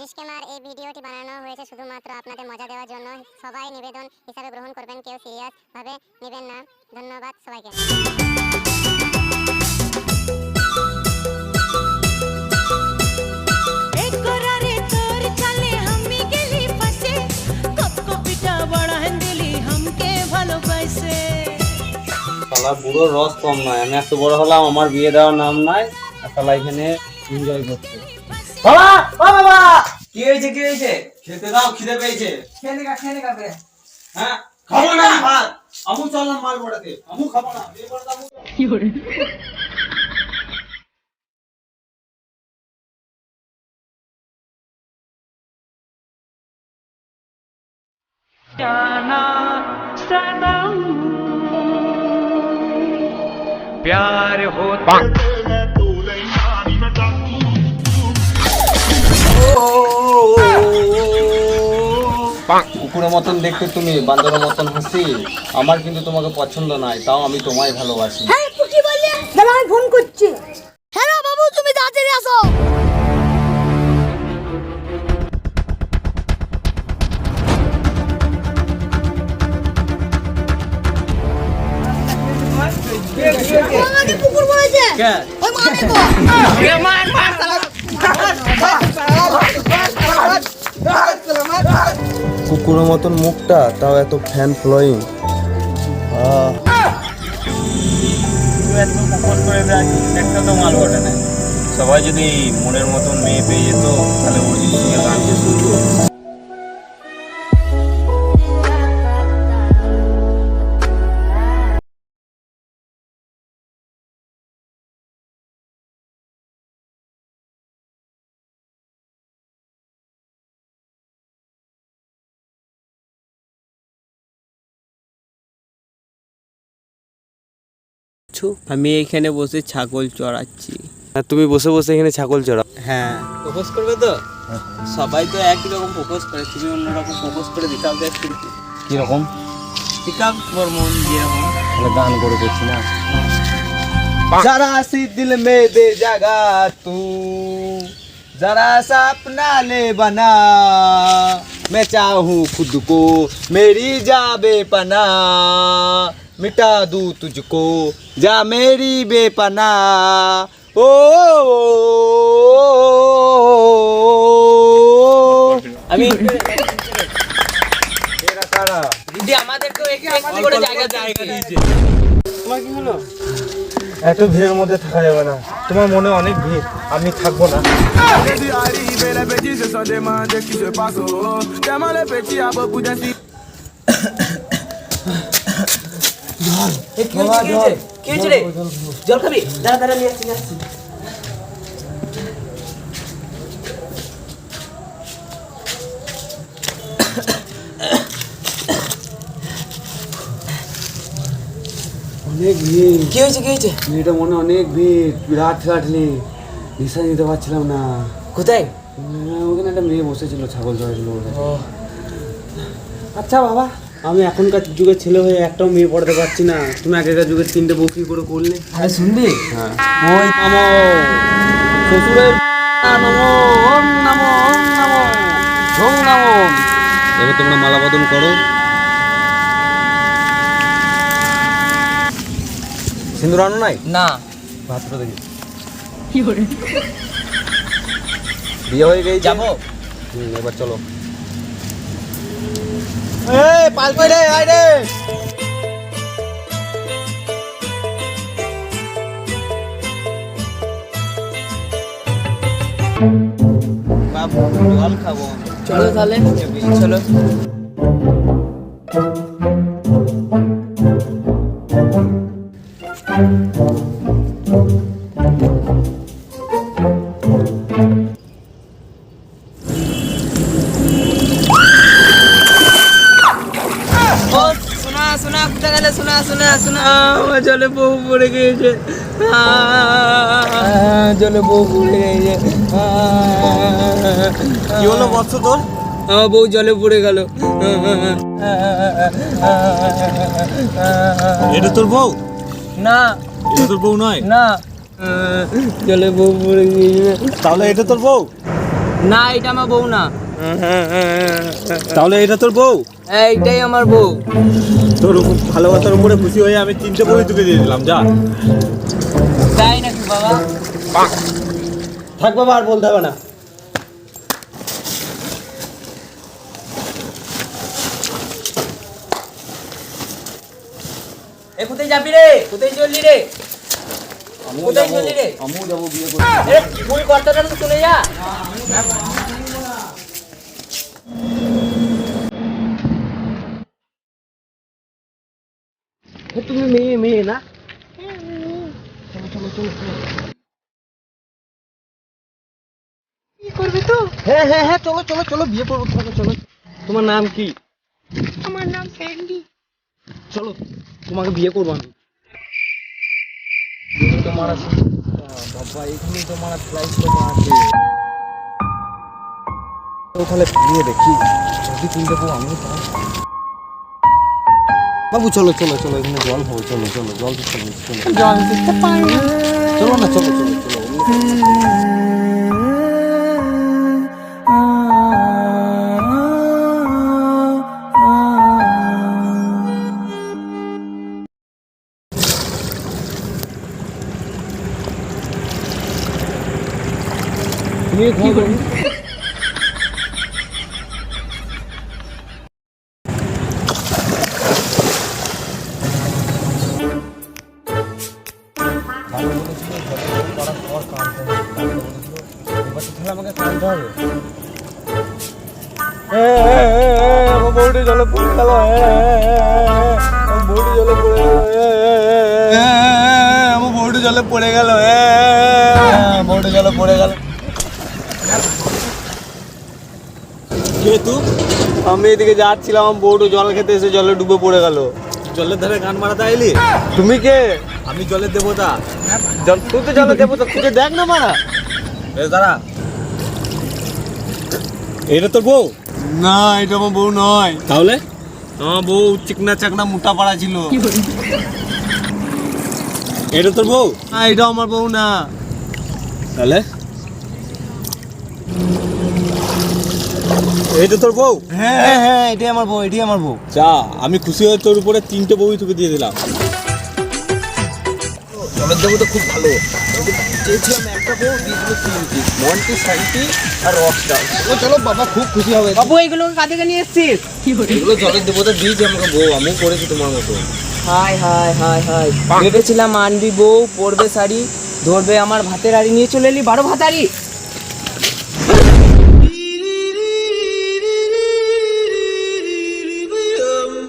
Disclaimer এই ভিডিওটি বানানো হয়েছে শুধুমাত্র আপনাদের মজা দেওয়ার জন্য। সবাই নিবেদন হিসাবে গ্রহণ করবেন কেউ সিরিয়াস ভাবে নেবেন না। ধন্যবাদ সবাইকে। শালা রস কম নয়। আমি এত বড় হলাম আমার বিয়ে দেওয়ার নাম নাই আর শালা এখানে এনজয় করছে। বাবা বাবা! কি হয়েছে কি হয়েছে খেতে দাও খিদে পেয়েছে খেয়ে নিকা খেয়ে নিকা বে হ্যাঁ খাবো না আমি ভাত আমু চললাম মাল বড়াতে আমু খাবো না বিয়ে করে দাও प्यार होता কুকুরের মতন দেখতে তুমি বান্দরের মতন হাসি। আমার কিন্তু তোমাকে পছন্দ নাই তাও আমি তোমায় ভালোবাসি। দাদা আমি ফোন করছি। হ্যালো বাবু তুমি তাড়াতাড়ি আসো। আমাকে কুকুর বলেছে। কে? ওই মানে তো। কুকুরের মতন মুখটা, তাও এত ফ্যান ফ্লোয়িং সবাই যদি মনের মতন মেয়ে পেয়ে যেত, তাহলে সিং এর গান শুনতো আমি এখানে বসে ছাগল চড়াচ্ছি তুমি বসে বসে এখানে ছাগল চড়া হ্যাঁ প্রপোজ করবে তো সবাই তো একই রকম প্রপোজ করে তুমি অন্যরকম প্রপোজ করে দিতে হবে একটু কিরকম পিক আপ মন যেরকম তাহলে গান করে করছি না जरा सी दिल में दे जगा तू जरा सा अपना ले बना मैं चाहूँ खुद को मेरी जा बेपना मिटा दूँ तुझको जा मेरी बेपना ओ আমি तेरा तारा দিদি আমাদেরকেও একটু একটু করে জায়গা জায়গা দিয়েছে তোমার কি হলো এত ভিড়ের মধ্যে থাকা যাবে না তোমার মনে অনেক ভিড় আমি থাকবো না কি হয়েছে কি হয়েছে? রে? জল খাবি? দাঁড়া দাঁড়া নিয়ে আসছি নিয়ে আসছি। অনেক ভিড়। কি হয়েছে কি হয়েছে? মেয়েটা মনে অনেক ভিড় বিরাট কাটলি নিশা নিতে পারছিলাম না। কোথায়? ওখানে একটা মেয়ে বসেছিল ছাগল চড়াইছিল আচ্ছা বাবা। আমি এখনকার যুগের ছেলে হয়ে একটাও মেয়ে পড়তে পারছি না। তুমি আগেকার যুগের তিনটে বউ কি করে করলে? আরে শুনবি? হ্যাঁ। ওই নমো শ্বশুরের নমো ওম নমো ওম নমো ওম নমো। এবার তোমরা মালা বদল করো। সিন্দুর আনো নাই? না। ভাতটা দেখি। বিয়ে হয়ে গেছে? যাব? হুম, এবার চলো। রে আয় রে। বাবু জল খাব। চলো তাহলে। চলো। গেলে শোনা শোনা শোনা আমার জলে বউ পড়ে গিয়েছে। আহ, জলে বউ পড়ে গিয়েছে। কি হলো বৎস তোর? আমার বউ জলে পড়ে গেল। এটা তোর বউ? না। এটা তোর বউ নয়? না। জলে বউ পড়ে গিয়েছে। তাহলে এটা তোর বউ? না এটা আমার বউ না। তাহলে এটা তোর বউ? এইটাই আমার বউ। তোর ভালোবাসার উপরে খুশি হয়ে আমি তিনটে বই তোকে দিয়ে দিলাম যা। তাই নাকি বাবা? থাক বাবা আর বলতে হবে না। এ কোথায় যাবি রে? কোথায় চললি রে? কোথায় চললি রে? আমিও যাব বিয়ে করতে। এ, ফুল কর্তাটা তো চলে যা। তুমি মেয়ে মেয়ে না? হ্যাঁ হ্যাঁ হ্যাঁ চলো চলো চলো বিয়ে করব চলো চলো। তোমার নাম কি? আমার নাম স্যান্ডি। চলো তোমাকে বিয়ে করব আমি। তোমার আছে বাবা এখানে তোমার প্রাইস তোমার আছে তাহলে বিয়ে দেখি। যদি আমি বাবু চলো চলো চলো এখানে জল খাব চলো চলো জল দিতে হবে, চলো। জল দিতে পারি না। চলো না চলো চলো চলো। কি করবে আমাকে কাঁদতে হবে বউটি জলে পড়ে গেল বউটি জলে পড়ে গেল আমার বউটি জলে পড়ে গেল বউটি জলে পড়ে গেল কে আমি এদিকে যাচ্ছিলাম আমার বউটু জল খেতে এসে জলে ডুবে পড়ে গেল জলের ধারে গান মারাতে আইলি তুমি কে আমি জলের দেবতা জল তুই তো জলের দেবতা তুই দেখ না মারা এ দাঁড়া এটা তোর বউ? না এটা আমার বউ নয়। তাহলে? আমার বউ চিকনা চাকনা মোটা পাড়া ছিল। এটা তোর বউ? না এটা আমার বউ না। তাহলে? এটা তোর বউ? হ্যাঁ হ্যাঁ এটাই আমার বউ এটাই আমার বউ। যা আমি খুশি হয়ে তোর উপরে তিনটে বউই তোকে দিয়ে দিলাম। জলের দেবো তো খুব ভালো। চেয়েছিলাম একটা বউ দিয়ে দিল তিনটি। মন্টি শান্তি আর রকস্টার ও চলো বাবা খুব খুশি হবে। বাবু এইগুলো কাঁদিকে নিয়ে এসছিস? এগুলো জলের দেবতা দিয়েছে আমাকে বউ আমি করেছি তোমার মতো। হাই হাই হাই হাই ভেবেছিলাম আনবি বউ পরবে শাড়ি ধরবে আমার ভাতের আড়ি নিয়ে চলে এলি বারো ভাতারি।